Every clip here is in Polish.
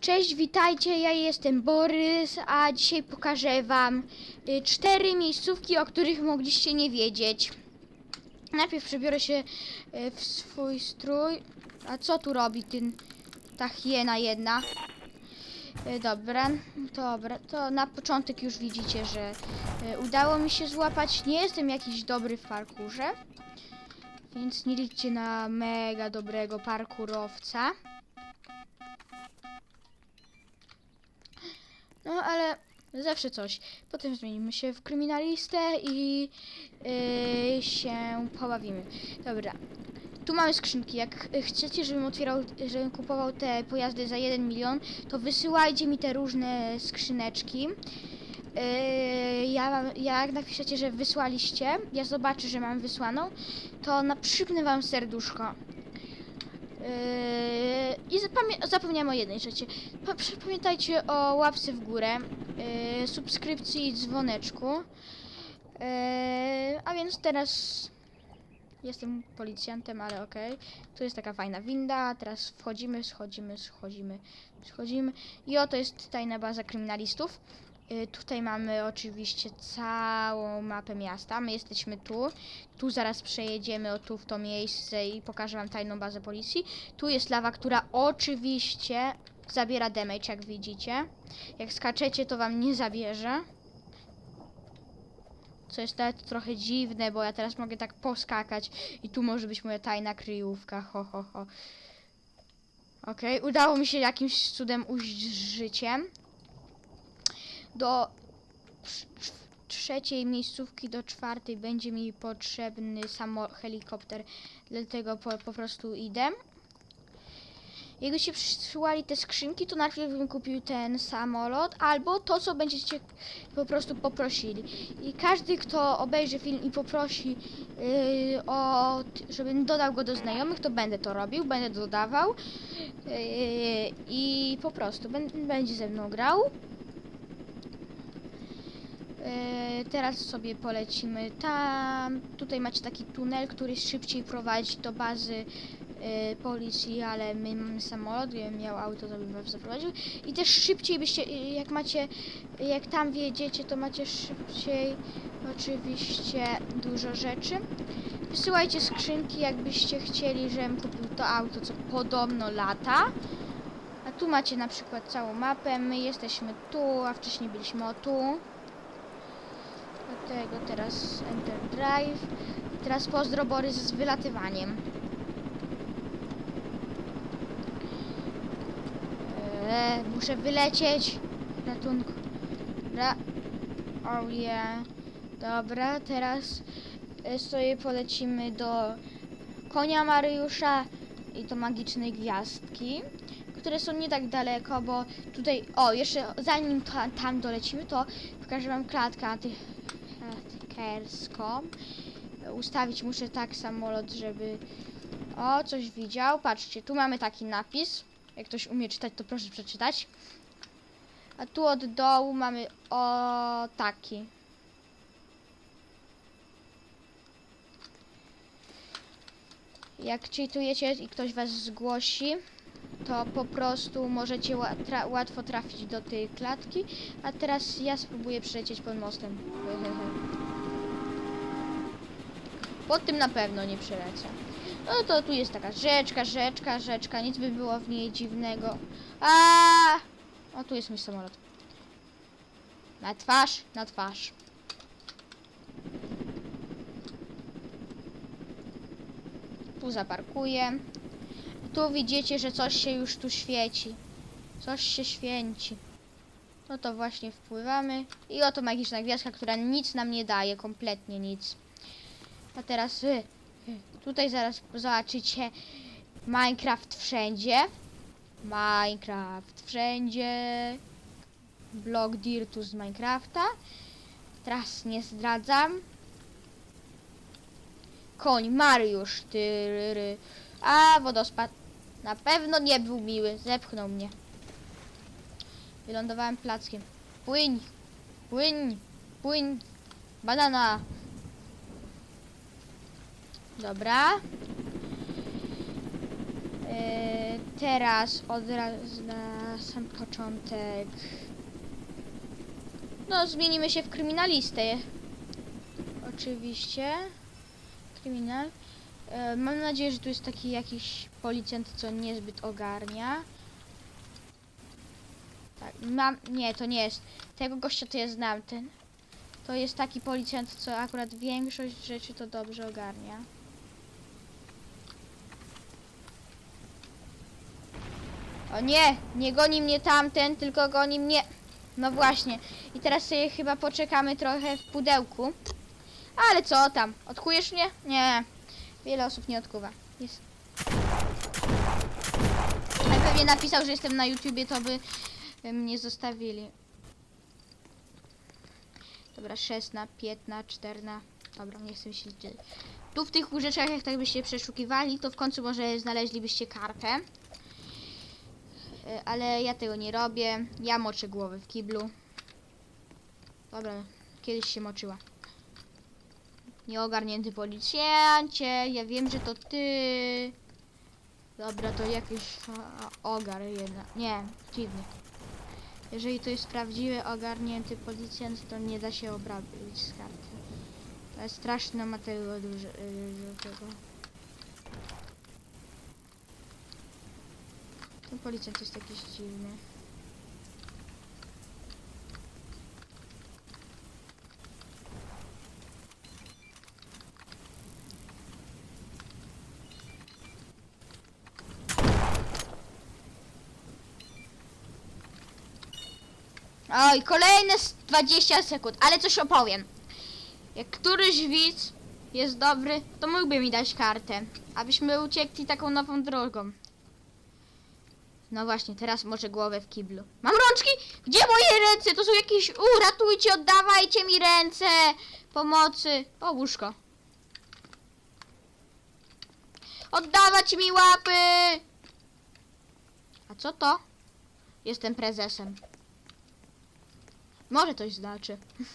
Cześć, witajcie, ja jestem Borys, a dzisiaj pokażę wam y, cztery miejscówki, o których mogliście nie wiedzieć. Najpierw przebiorę się y, w swój strój. A co tu robi ten, ta hiena jedna? Y, Dobra, dobra, to na początek już widzicie, że udało mi się złapać. Nie jestem jakiś dobry w parkurze, więc nie liczcie na mega dobrego parkurowca. No ale zawsze coś. Potem zmienimy się w kryminalistę i yy, się pobawimy. Dobra. Tu mamy skrzynki. Jak chcecie, żebym otwierał, żebym kupował te pojazdy za 1 milion, to wysyłajcie mi te różne skrzyneczki. Yy, ja, wam- jak napiszecie, że wysłaliście, ja zobaczę, że mam wysłaną, to naprzypnę wam serduszko. Yy, I zapomniałem o jednej rzeczy. Pamiętajcie o łapce w górę, yy, subskrypcji i dzwoneczku. Yy, a więc teraz jestem policjantem, ale okej. Tu jest taka fajna winda. Teraz wchodzimy, schodzimy, schodzimy, schodzimy. I oto jest tajna baza kryminalistów. Yy, tutaj mamy oczywiście całą mapę miasta. My jesteśmy tu. Tu zaraz przejedziemy o tu w to miejsce i pokażę wam tajną bazę policji. Tu jest lawa, która oczywiście zabiera damage, jak widzicie. Jak skaczecie, to wam nie zabierze. Co jest nawet trochę dziwne, bo ja teraz mogę tak poskakać i tu może być moja tajna kryjówka. Ho, ho, ho. Okej, udało mi się jakimś cudem ujść z życiem. Do trz- trz- trzeciej miejscówki do czwartej będzie mi potrzebny samo helikopter, dlatego po, po prostu idę. Jakbyście przysyłali te skrzynki, to najpierw bym kupił ten samolot, albo to, co będziecie po prostu poprosili. I każdy, kto obejrzy film i poprosi yy, o, żebym dodał go do znajomych, to będę to robił, będę dodawał. Yy, I po prostu bę- będzie ze mną grał. E, Teraz sobie polecimy tam. Tutaj macie taki tunel, który szybciej prowadzi do bazy e, policji, ale my mamy samolot, gdybym miał auto, to bym zaprowadził. I też szybciej byście, e, jak macie, jak tam wjedziecie, to macie szybciej oczywiście dużo rzeczy. Wysyłajcie skrzynki, jakbyście chcieli, żebym kupił to auto, co podobno lata. A tu macie na przykład całą mapę, my jesteśmy tu, a wcześniej byliśmy o tu. Dlatego teraz Enter Drive. I teraz pozdro Borys z wylatywaniem. Eee, muszę wylecieć. Ratunku. Ra oh yeah. Dobra, teraz e, sobie polecimy do konia Mariusza i do magicznej gwiazdki, które są nie tak daleko, bo tutaj, o, jeszcze zanim ta, tam dolecimy, to pokażę wam klatkę anty, antykerską. Ustawić muszę tak samolot, żeby o, coś widział. Patrzcie, tu mamy taki napis. Jak ktoś umie czytać, to proszę przeczytać. A tu od dołu mamy o taki. Jak cheatujecie i ktoś was zgłosi, to po prostu możecie tra łatwo trafić do tej klatki. A teraz ja spróbuję przylecieć pod mostem. Pod tym na pewno nie przelecę. No to tu jest taka rzeczka, rzeczka, rzeczka, nic by było w niej dziwnego. A! O, tu jest mój samolot. Na twarz, na twarz. Tu zaparkuję. Tu widzicie, że coś się już tu świeci. Coś się święci. No to właśnie wpływamy. I oto magiczna gwiazdka, która nic nam nie daje, kompletnie nic. A teraz y, y, tutaj zaraz zobaczycie Minecraft wszędzie. Minecraft wszędzie. Blok Dirtu z Minecrafta. Teraz nie zdradzam. Koń Mariusz. Tyryry. A wodospad na pewno nie był miły. Zepchnął mnie. Wylądowałem plackiem. Płyń. Płyń. Płyń. Banana. Dobra. E, teraz od razu na sam początek. No, zmienimy się w kryminalistę. Oczywiście. Kryminal. E, mam nadzieję, że tu jest taki jakiś policjant, co niezbyt ogarnia. Tak, mam. Nie, to nie jest. Tego gościa to ja znam. Ten. To jest taki policjant, co akurat większość rzeczy to dobrze ogarnia. O nie, nie goni mnie tamten, tylko goni mnie. No właśnie. I teraz sobie chyba poczekamy trochę w pudełku. Ale co tam? Odkujesz mnie? Nie. Wiele osób nie odkuwa. Jest. Ale pewnie napisał, że jestem na YouTubie, to by y, mnie zostawili. Dobra, 16, 15, 14. Dobra, nie chcę się liczyć. Tu w tych łóżeczkach, jak tak byście przeszukiwali, to w końcu może znaleźlibyście kartę. Y, Ale ja tego nie robię. Ja moczę głowę w kiblu. Dobra, kiedyś się moczyła. Nieogarnięty policjancie, ja wiem, że to ty. Dobra, to jakiś ogar jedna. Nie, dziwny. Jeżeli to jest prawdziwy ogarnięty policjant, to nie da się obrabić z karty. To jest straszne ma dużo tego. Ten policjant jest jakiś dziwny. Oj, kolejne s- 20 sekund, ale coś opowiem. Jak któryś widz jest dobry, to mógłby mi dać kartę, abyśmy uciekli taką nową drogą. No właśnie, teraz może głowę w kiblu. Mam rączki? Gdzie moje ręce? To są jakieś... U, ratujcie, oddawajcie mi ręce! Pomocy! O, łóżko. Oddawać mi łapy! A co to? Jestem prezesem. Może coś znaczy.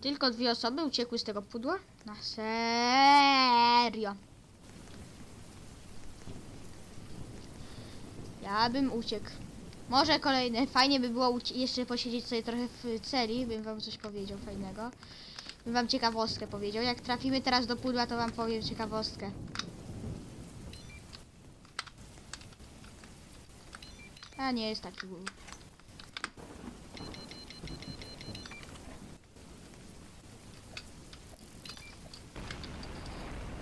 Tylko dwie osoby uciekły z tego pudła? Na serio. Ja bym uciekł. Może kolejny. Fajnie by było jeszcze posiedzieć sobie trochę w celi, bym wam coś powiedział fajnego. Bym wam ciekawostkę powiedział. Jak trafimy teraz do pudła, to wam powiem ciekawostkę. A nie jest taki głupi.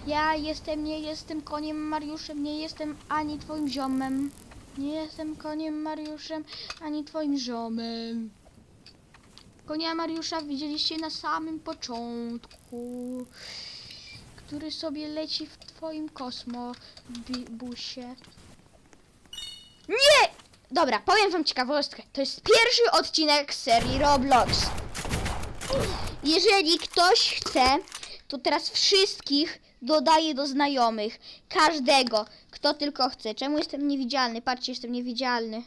Ja jestem, nie jestem koniem Mariuszem, nie jestem ani twoim ziomem. Nie jestem koniem Mariuszem, ani twoim ziomem. Konia Mariusza widzieliście na samym początku, który sobie leci w twoim kosmobusie. Nie! Dobra, powiem wam ciekawostkę. To jest pierwszy odcinek serii Roblox. Jeżeli ktoś chce, to teraz wszystkich dodaję do znajomych. Każdego, kto tylko chce. Czemu jestem niewidzialny? Patrzcie, jestem niewidzialny.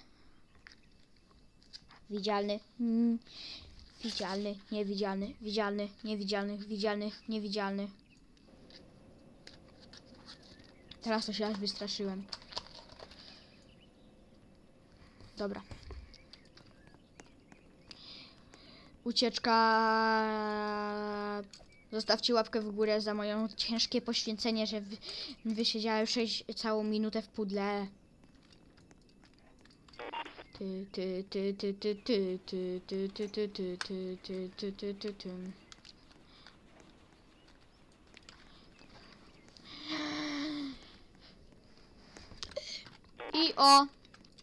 Widzialny. Mm. Widzialny, niewidzialny, widzialny, niewidzialny, widzialny, niewidzialny. Teraz to się aż wystraszyłem. Dobra. Ucieczka. Zostawcie łapkę w górę za moje ciężkie poświęcenie, że wy, wysiedziałem 6 całą minutę w pudle. Ty, ty, ty, ty, ty, ty, ty, ty, ty, ty, ty, ty, ty, ty, ty, ty, ty. I o.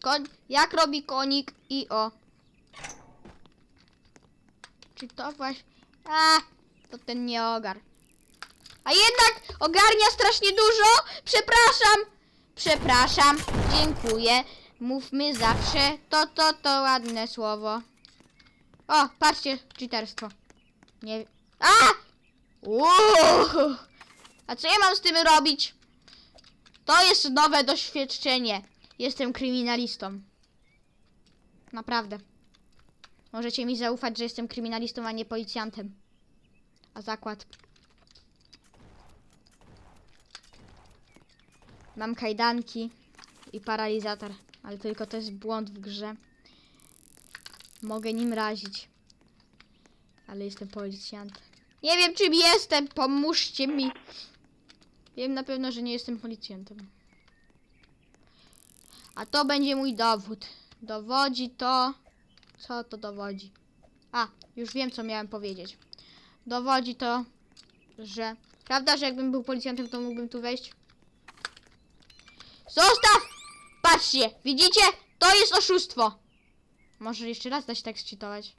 Koń, jak robi konik i o. Czy to właśnie... A, to ten nie ogar. A jednak ogarnia strasznie dużo. Przepraszam. Przepraszam. Dziękuję. Mówmy zawsze to, to, to ładne słowo. O, patrzcie, czyterstwo. Nie... A! Uuu! A co ja mam z tym robić? To jest nowe doświadczenie. Jestem kryminalistą. Naprawdę. Możecie mi zaufać, że jestem kryminalistą, a nie policjantem. A zakład. Mam kajdanki i paralizator, ale tylko to jest błąd w grze. Mogę nim razić. Ale jestem policjantem. Nie wiem czym jestem, pomóżcie mi. Wiem na pewno, że nie jestem policjantem. A to będzie mój dowód. Dowodzi to. Co to dowodzi? A, już wiem, co miałem powiedzieć. Dowodzi to, że. Prawda, że jakbym był policjantem, to mógłbym tu wejść? Zostaw! Patrzcie, widzicie? To jest oszustwo. Może jeszcze raz da się tak sczytować.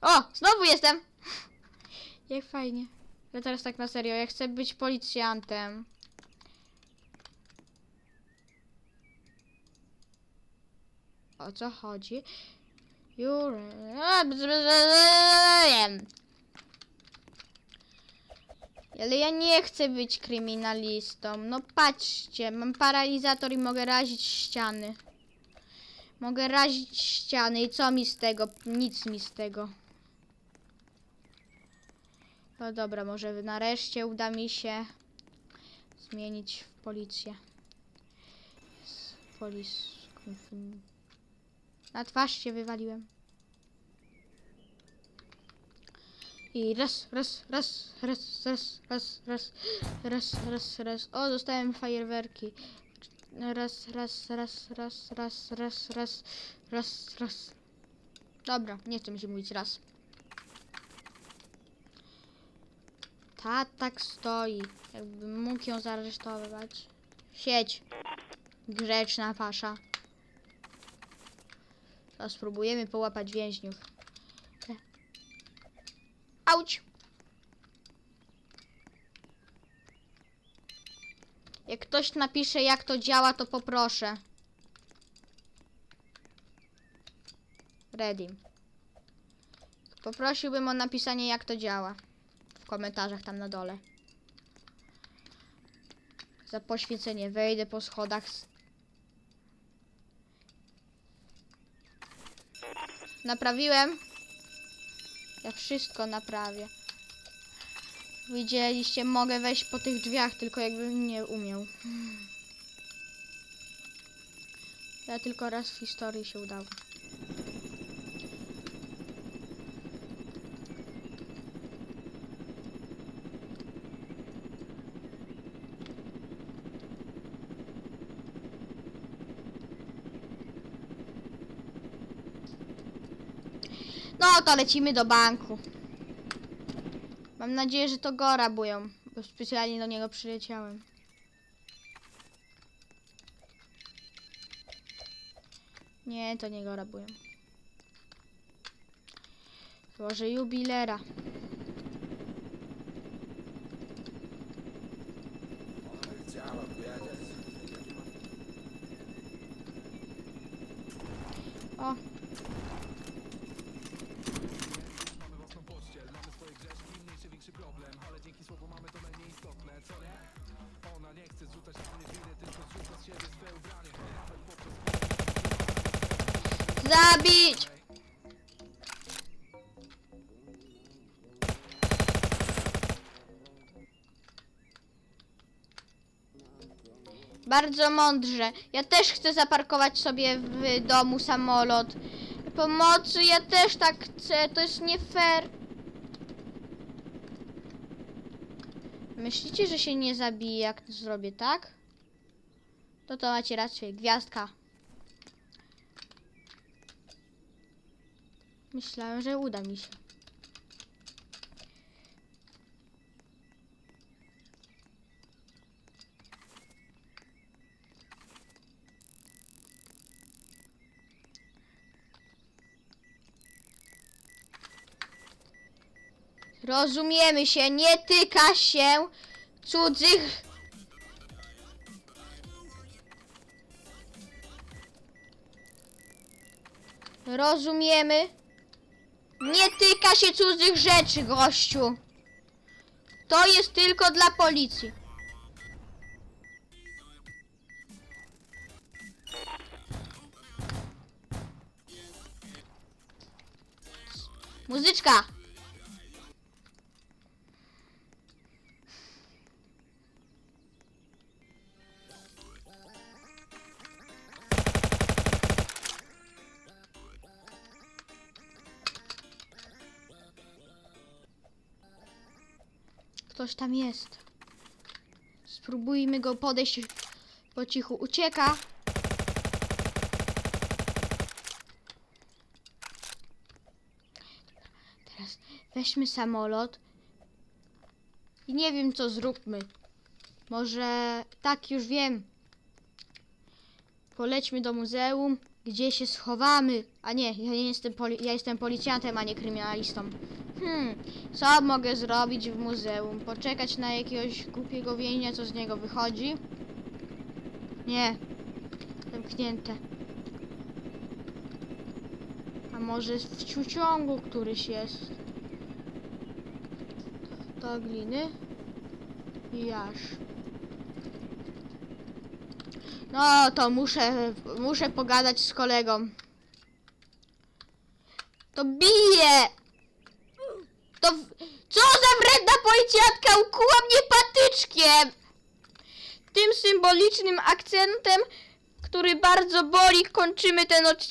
O, znowu jestem. Jak fajnie. Ale teraz tak na serio, ja chcę być policjantem. O co chodzi? Jure... Ale ja nie chcę być kryminalistą. No patrzcie, mam paralizator i mogę razić ściany. Mogę razić ściany i co mi z tego? Nic mi z tego. No dobra, może nareszcie uda mi się zmienić w policję. Z polis... Na twarz się wywaliłem. I raz, raz, raz, raz, raz, raz, raz, raz, raz, raz. O, dostałem fajerwerki. Raz, raz, raz, raz, raz, raz, raz, raz, raz. Dobra, nie chcę mi się mówić raz. Ta tak stoi. Jakbym mógł ją zaresztować. Siedź. Grzeczna pasza. To spróbujemy połapać więźniów. Auć! Jak ktoś napisze jak to działa, to poproszę. Ready. Poprosiłbym o napisanie jak to działa. W komentarzach tam na dole. Za poświęcenie wejdę po schodach. Naprawiłem. Ja wszystko naprawię. Widzieliście, mogę wejść po tych drzwiach, tylko jakbym nie umiał. Ja tylko raz w historii się udało. No to lecimy do banku. Mam nadzieję, że to go rabują, bo specjalnie do niego przyleciałem. Nie, to nie go rabują. Że jubilera. Bardzo mądrze. Ja też chcę zaparkować sobie w domu samolot. Pomocy, ja też tak chcę. To jest nie fair. Myślicie, że się nie zabije, jak to zrobię, tak? To to macie rację. Gwiazdka. Myślałem, że uda mi się. Rozumiemy się, nie tyka się cudzych. Rozumiemy. Nie tyka się cudzych rzeczy, gościu. To jest tylko dla policji. Muzyczka. Ktoś tam jest. Spróbujmy go podejść po cichu. Ucieka. Teraz weźmy samolot. I nie wiem co zróbmy. Może tak już wiem. Polećmy do muzeum, gdzie się schowamy. A nie, ja nie jestem ja jestem policjantem, a nie kryminalistą. Hmm, co mogę zrobić w muzeum? Poczekać na jakiegoś głupiego więźnia, co z niego wychodzi? Nie. Zamknięte. A może w ciuciągu któryś jest? To gliny jaż. No to muszę, muszę pogadać z kolegą. To bije! To w- co za wredna policjantka ukuła mnie Tym symbolicznym akcentem, który bardzo boli, kończymy ten odcinek.